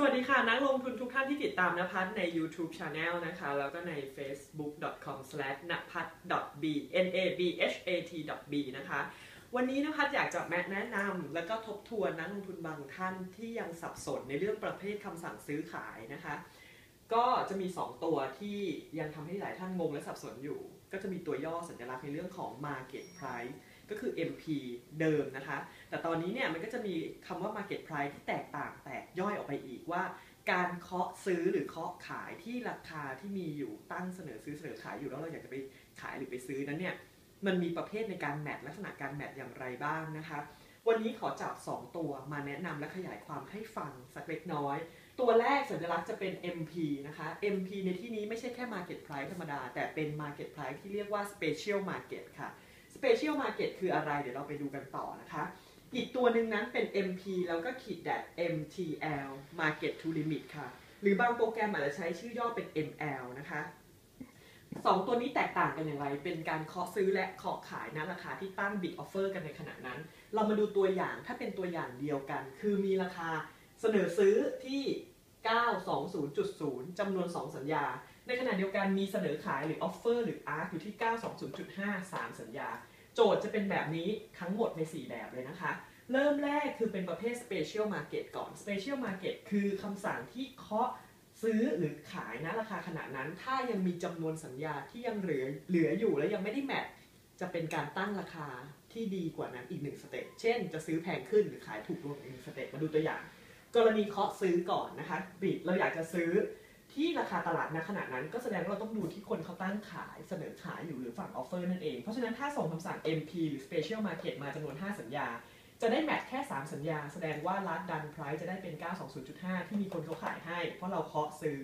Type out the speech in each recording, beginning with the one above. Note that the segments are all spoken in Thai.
สวัสดีค่ะ นักลงทุนทุกท่านที่ติดตามนภัทใน YouTube Channel นะคะ แล้วก็ใน facebook.com n a p a t b n a b h a t b นะคะ วันนี้นภัทรอยากจะแนะนำแล้วก็ทบทวนนักลงทุนบางท่านที่ยังสับสนในเรื่องประเภทคำสั่งซื้อขายนะคะ ก็จะมี 2 ตัวที่ยังทำให้หลายท่านงงและสับสนอยู่ ก็จะมีตัวย่อสัญลักษณ์ในเรื่องของ market price ก็คือ MP เดิมนะคะ แต่ตอนนี้เนี่ยมันก็จะมีคำว่า market price ที่แตกต่างแตกย่อยออกไปอีกว่า การเคาะซื้อหรือเคาะขายที่ราคาที่มีอยู่ตั้งเสนอซื้อเสนอขายอยู่แล้วเราอยากจะไปขายหรือไปซื้อนั้นเนี่ยมันมีประเภทในการแมทลักษณะการแมทอย่างไรบ้างนะคะ วันนี้ขอจับ 2 ตัวมาแนะนำและขยายความให้ฟังสักเล็กน้อย ตัวแรกสัญลักษณ์จะเป็น MP นะคะ MP ในที่นี้ไม่ใช่แค่ Market Price ธรรมดา แต่เป็น Market Price ที่เรียกว่า Special Market ค่ะ Special Market คืออะไร เดี๋ยวเราไปดูกันต่อนะคะ อีกตัวหนึ่งนั้นเป็น MP แล้วก็ขีดแดด MTL Market to Limit ค่ะ หรือบางโปรแกรมอาจจะใช้ชื่อย่อเป็น ML นะคะสองตัวนี้แตกต่างกันอย่างไร เป็นการเคาะซื้อและเคาะขายนะราคาที่ตั้ง bid offer กันในขณะนั้น เรามาดูตัวอย่างถ้าเป็นตัวอย่างเดียวกัน คือมีราคาเสนอซื้อที่ 920.0 จำนวน 2 สัญญา ในขณะเดียวกันมีเสนอขายหรือ offer หรือ arc อยู่ที่ 920.5 3 สัญญา โจทย์จะเป็นแบบนี้ทั้งหมดใน 4 แบบเลยนะคะ เริ่มแรกคือเป็นประเภท special market ก่อน special market คือคำสั่งที่เคาะซื้อหรือขายนะราคาขณะนั้น ถ้ายังมีจำนวนสัญญาที่ยังเหลือเหลืออยู่และยังไม่ได้แมทจะเป็นการตั้งราคาที่ดีกว่านั้นอีกหนึ่งสเต็ป เช่น จะซื้อแพงขึ้นหรือขายถูกลงอีกหนึ่งสเต็ป มาดูตัวอย่าง กรณีเคาะซื้อก่อนนะคะบิดเราอยากจะซื้อที่ราคาตลาดณขณะนั้น ก็แสดงว่าเราต้องดูที่คนเขาตั้งขายเสนอขายอยู่หรือฝั่งออฟเฟอร์นั่นเอง เพราะฉะนั้นถ้าส่งคำสั่ง MP หรือ Special Market มาจำนวน 5 สัญญา จะได้แมทแค่ 3 สัญญา แสดงว่า last done price จะได้เป็น 920.5 ที่มีคนเขาขายให้ เพราะเราเคาะซื้อ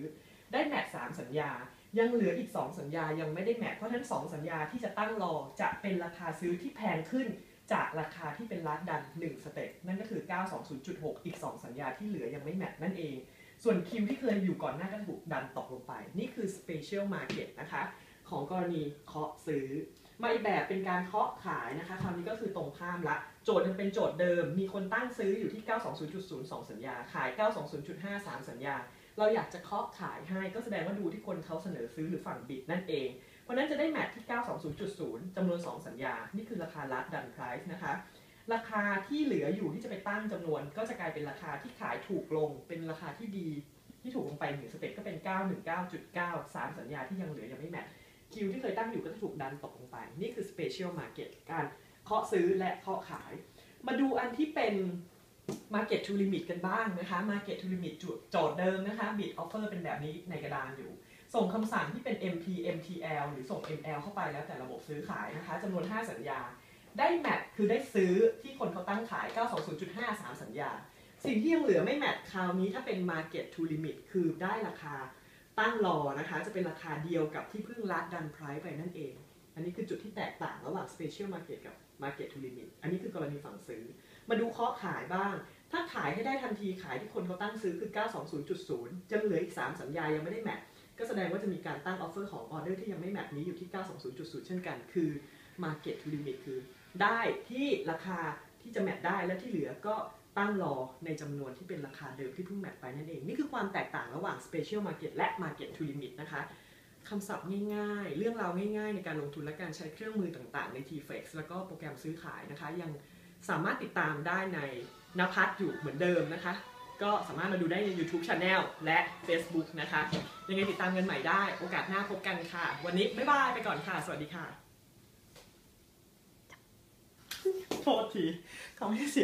ได้แมท3สัญญา ยังเหลืออีก 2 สัญญายังไม่ได้แมทเพราะฉะนั้น 2 สัญญาที่จะตั้งรอจะเป็นราคาซื้อที่แพงขึ้น จากราคาที่เป็นลัดดัน 1 สเต็ปนั่นก็คือ 920.6 อีก 2 สัญญาที่เหลือยังไม่แมทนั่นเอง ส่วนคิวที่เคยอยู่ก่อนหน้าก็ถูกดันตกลงไป นี่คือ special market นะคะ ของกรณีเคาะซื้อมาอีกแบบเป็นการเคาะขายนะคะคราวนี้ก็คือตรงข้ามละ โจทย์ยังเป็นโจทย์เดิม มีคนตั้งซื้ออยู่ที่ 920.02 สัญญา ขาย 920.53 สัญญา เราอยากจะเคาะขายให้ก็แสดงว่าดูที่คนเขาเสนอซื้อหรือฝั่งบิดนั่นเอง เพราะนั้นจะได้แมทที่ 920.0 จำนวน 2 สัญญา นี่คือราคาลัดดันไพรซ์นะคะ ราคาที่เหลืออยู่ที่จะไปตั้งจำนวน ก็จะกลายเป็นราคาที่ขายถูกลง เป็นราคาที่ดีที่ถูกลงไปหนึ่งสเต็ปก็เป็น 919.9 3 สัญญาที่ยังเหลือยังไม่แมทคิวที่เคยตั้งอยู่ก็จะถูกดันตกลงไป นี่คือ special market การเคาะซื้อและเคาะขาย มาดูอันที่เป็น market to limit กันบ้างนะคะ market to limit โจทย์เดิมนะคะ bid offer เป็นแบบนี้ในกระดานอยู่ ส่งคำสั่งที่เป็น MP MTL หรือส่ง ML เข้าไปแล้วแต่ระบบซื้อขายนะคะจำนวน 5 สัญญา ได้แมทคือได้ซื้อที่คนเขาตั้งขาย 920.5 3 สัญญา สิ่งที่ยังเหลือไม่แมทคราวนี้ถ้าเป็น market to limit คือได้ราคาตั้งรอนะคะ จะเป็นราคาเดียวกับที่เพิ่งลัดดันไพร์ไปนั่นเอง อันนี้คือจุดที่แตกต่างระหว่าง special market กับ market to limit อันนี้คือกรณีฝั่งซื้อ มาดูเคาะขายบ้าง ถ้าขายให้ได้ทันทีขายที่คนเขาตั้งซื้อคือ 920.0 จะเหลืออีก 3 สัญญายังไม่ได้แมท ก็แสดงว่าจะมีการตั้งออฟเฟอร์ของออเดอร์ที่ยังไม่แมทนี้อยู่ที่ 920.0 เช่นกัน คือ market to limit คือ ได้ที่ราคาที่จะแมทได้และที่เหลือก็ตั้งรอในจำนวนที่เป็นราคาเดิมที่เพิ่งแมทไปนั่นเอง นี่คือความแตกต่างระหว่าง special market และ market to limit นะคะคำศัพท์ง่ายๆ เรื่องราวง่ายๆ ในการลงทุนและการใช้เครื่องมือต่างๆ ใน TFX แล้วก็โปรแกรมซื้อขายนะคะ ยังสามารถติดตามได้ในนภัทรอยู่เหมือนเดิมนะคะ ก็สามารถมาดูได้ใน YouTube Channel และ Facebook นะคะ ยังไงติดตามกันใหม่ได้ โอกาสหน้าพบกันค่ะ วันนี้บ๊ายบายไปก่อนค่ะ สวัสดีค่ะ โทษทีเขาไม่เสีย